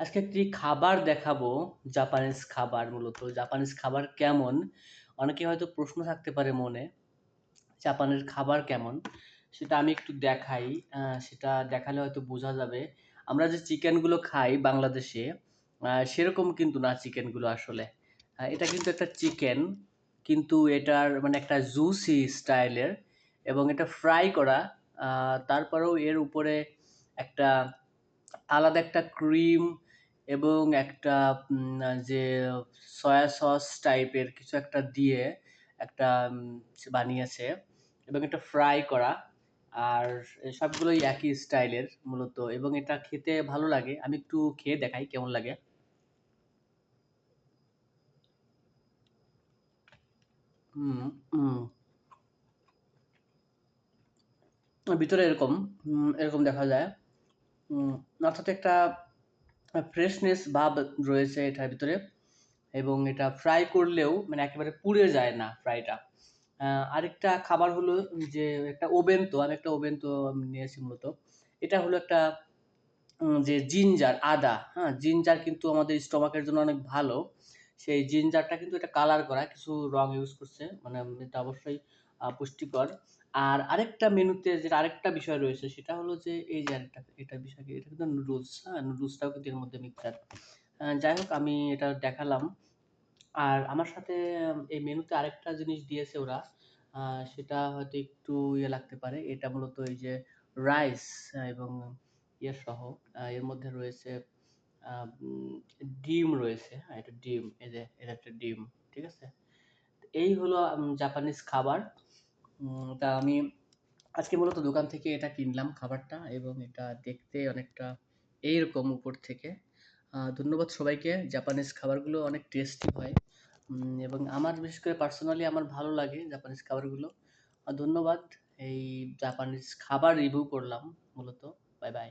আজকে একটি খাবার দেখাবো, জাপানিজ খাবার মূলত। জাপানিজ খাবার কেমন? অনেকে হয়তো প্রশ্ন থাকতে পারে মনে, জাপানের খাবার কেমন? সেটা আমি একটু দেখাই সেটা দেখালে হয়তো বোঝা যাবে। আমরা যে চিকেনগুলো খাই বাংলাদেশে সেরকম কিন্তু না চিকেনগুলো আসলে। এটা কিন্তু একটা চিকেন, কিন্তু এটার মানে একটা জুসি স্টাইলের এবং এটা ফ্রাই করা তারপরেও এর উপরে একটা আলাদা একটা ক্রিম এবং একটা যে সয়া সস টাইপের কিছু একটা দিয়ে একটা বানিয়েছে এবং এটা ফ্রাই করা। আর সবগুলোই একই স্টাইলের মূলত এবং এটা খেতে ভালো লাগে। আমি একটু খেয়ে দেখাই কেমন লাগে। ভিতরে এরকম এরকম দেখা যায়। অর্থাৎ একটা ফ্রেশনেস ভাব রয়েছে এটার ভিতরে এবং এটা ফ্রাই করলেও মানে একেবারে পুড়ে যায় না ফ্রাইটা আরেকটা খাবার হলো যে একটা ওভেন তো, আমি একটা ওভেন তো নিয়েছি মূলত। এটা হলো একটা যে জিঞ্জার আদা হ্যাঁ জিঞ্জার কিন্তু আমাদের স্টমাকের জন্য অনেক ভালো। সেই জিঞ্জারটা কিন্তু এটা কালার করা, কিছু রং ইউজ করছে মানে এটা অবশ্যই পুষ্টিকর। আর আরেকটা মেনুতে যেটা আরেকটা বিষয় রয়েছে, সেটা হলো যে এই যে আরেকটা এটা বিষয়, এটা কিন্তু নুডলস হ্যাঁ নুডলসটাও কিন্তু এর মধ্যে মিক্সার যাই হোক, আমি এটা দেখালাম। আর আমার সাথে এই মেনুতে আরেকটা জিনিস দিয়েছে ওরা সেটা হয়তো একটু ইয়ে লাগতে পারে। এটা মূলত এই যে রাইস এবং ইয়ে সহ এর মধ্যে রয়েছে ডিম রয়েছে। হ্যাঁ এটা ডিম, এই যে, এটা একটা ডিম, ঠিক আছে? এই হলো জাপানিজ খাবার। তা আমি আজকে মূলত দোকান থেকে এটা কিনলাম খাবারটা এবং এটা দেখতে অনেকটা এইরকম উপর থেকে। ধন্যবাদ সবাইকে। জাপানিজ খাবারগুলো অনেক টেস্টি হয়। এবং আমার বিশেষ করে পার্সোনালি আমার ভালো লাগে জাপানিজ খাবারগুলো। ধন্যবাদ। এই জাপানিজ খাবার রিভিউ করলাম মূলত। Bye bye